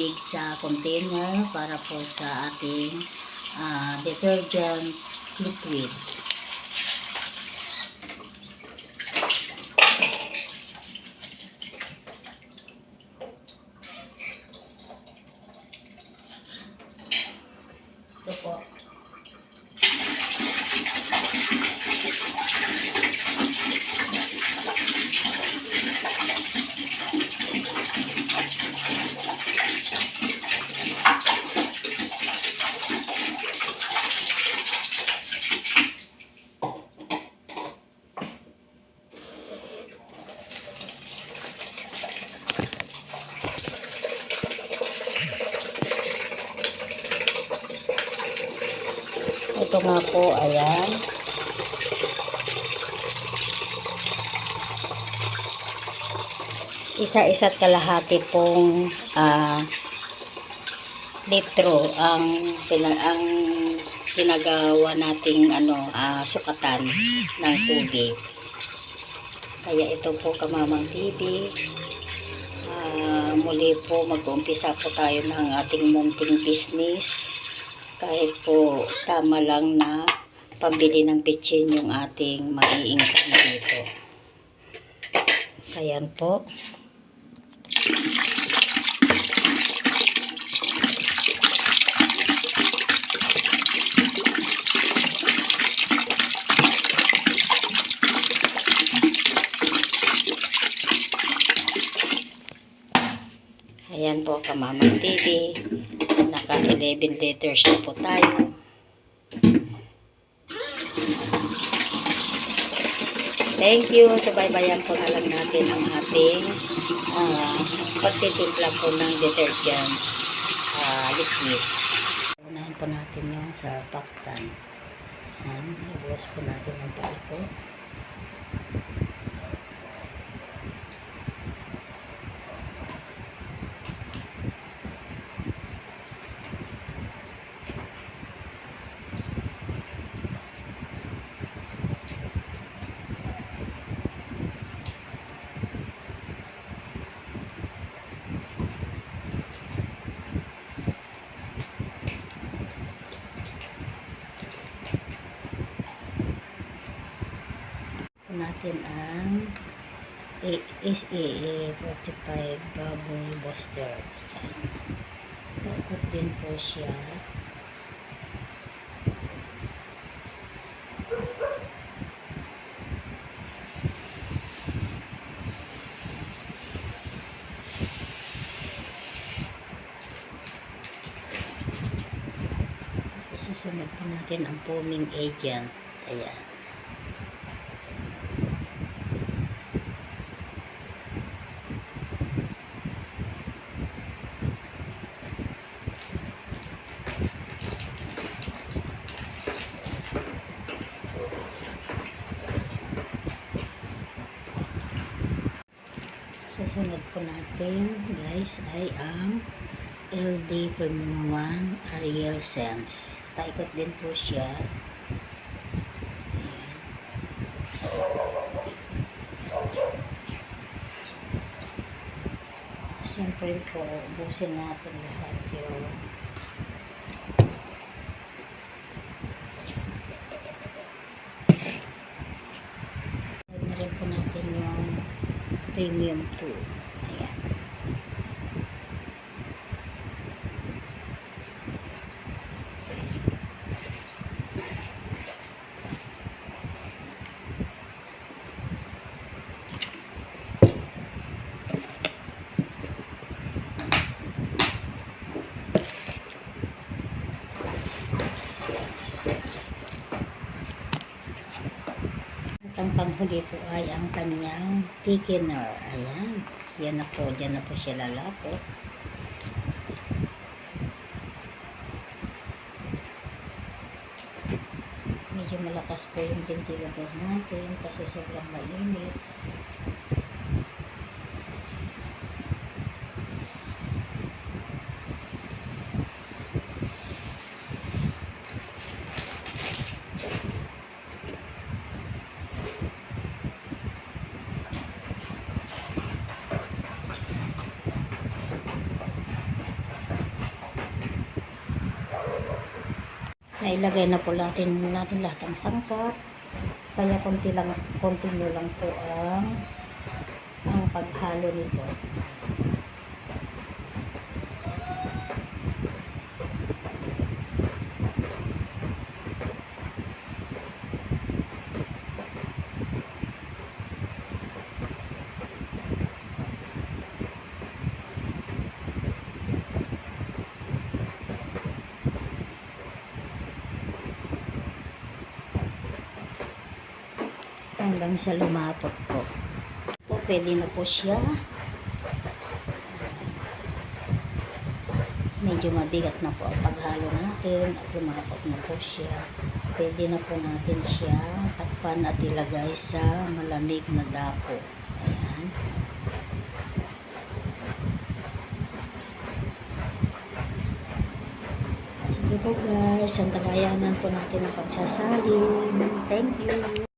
tubig sa container para po sa ating ah, detergent liquid. Ito nga po, ayan. Isa-isa't kalahati pong ah, litro ang ang ginagawa nating ano ah, sukatan ng tubig. Kaya ito po kamamang TV. Ah, muli po mag-uumpisa po tayo ng ating munting business kahit po tama lang na pambili ng pitchin yung ating maiingkan dito. Kaya po. Ayan po, Kamamang TV. Naka 11 liters na po tayo. Thank you. Subaybayan po na lang natin ang ating uh, pagtitimpla po ng detergent ah, liquid. Unahin po natin yung surfactant. Ayan, ibuwas po natin ang palpo. po natin ang SAA 45 bubble buster. Takot din po siya. Isusunod po natin ang foaming agent. Ayan. Susunod po natin guys ay ang LD Premium 1 Ariel Sense. Paikot din po siya. Ayan. Siyempre po, ubusin natin lahat yung Add na rin po natin yung premium 2. Ayan. At ang panghuli po ay ang kanyang thickener. Ayan. Yan na po. Diyan na po siya lalapot. Medyo malakas po yung ventilador natin kasi sobrang mainit. Nailagay na po natin, natin lahat ang sangkap. Kaya konti lang, continue lang po ang ang paghalo nito. Hanggang sa lumapot po. Po, pwede na po siya. Medyo mabigat na po ang paghalo natin at lumapot na po siya. Pwede na po natin siya takpan at ilagay sa malamig na dapo. Ayan. Sige po guys, ang tabayanan po natin ang pagsasalin. Thank you.